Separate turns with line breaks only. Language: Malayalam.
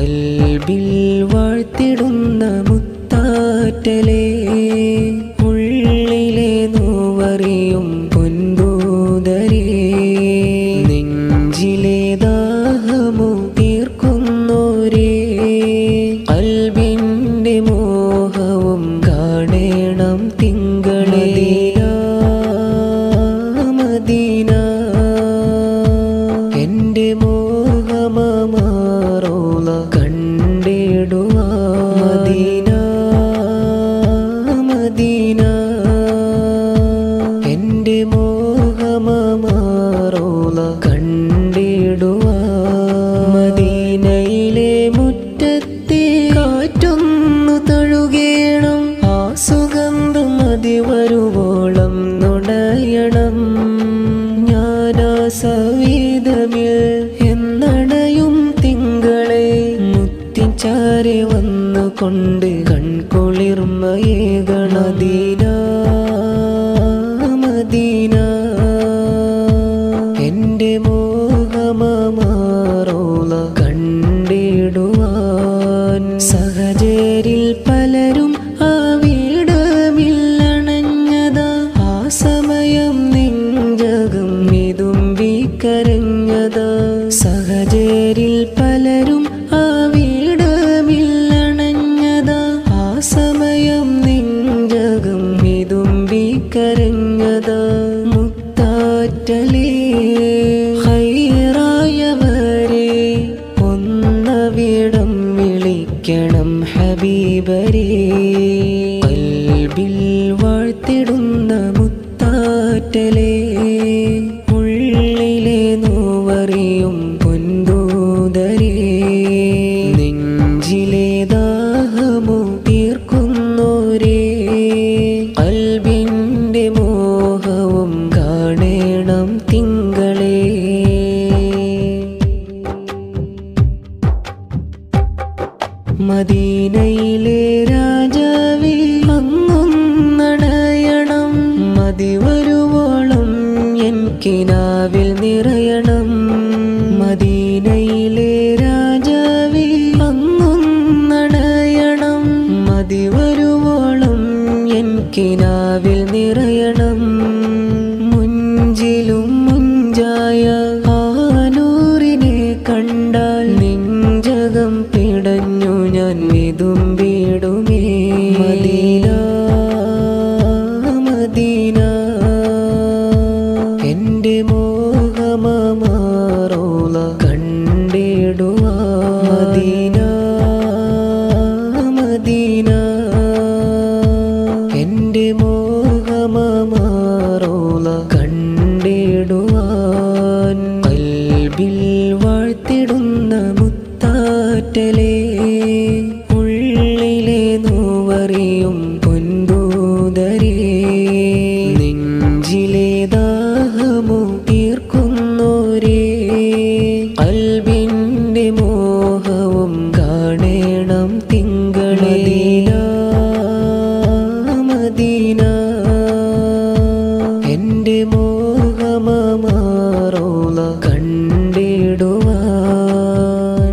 കൽബിൽ വാഴ്ത്തിടുന്ന മുത്താറ്റലേ. സവീതമിൽ എന്നണയും തിങ്കളെ മുത്തിച്ചാരെ വന്നുകൊണ്ട് കൺകുളിർമയേകണദീന മദീന എന്റെ മോഹമാറോള കണ്ടിടുവാൻ സഹചരിൽ മുത്താറ്റലേ ഹൈറായവരെ ഒന്നവിടം വിളിക്കണം ഹബീബരെ. കൽബിൽ വാഴ്ത്തിടുന്ന മുത്താറ്റലേ മദീനയിലെ രാജാവേ അങ്ങൊന്നണയണം മതി വരുവോളം എൻ കിനാവിൽ നിറയണം. മദീനയിലെ രാജാവേ അങ്ങൊന്നണയണം മതി വരുവോളം എൻ കിനാവിൽ നിറയണം. Medina Medina. എന്റെ മോഹമാറോള കണ്ടിടുവാ. Medina Medina. എന്റെ മോഹമാറോള കണ്ടിടുവാൻ. കൽബിൽ thing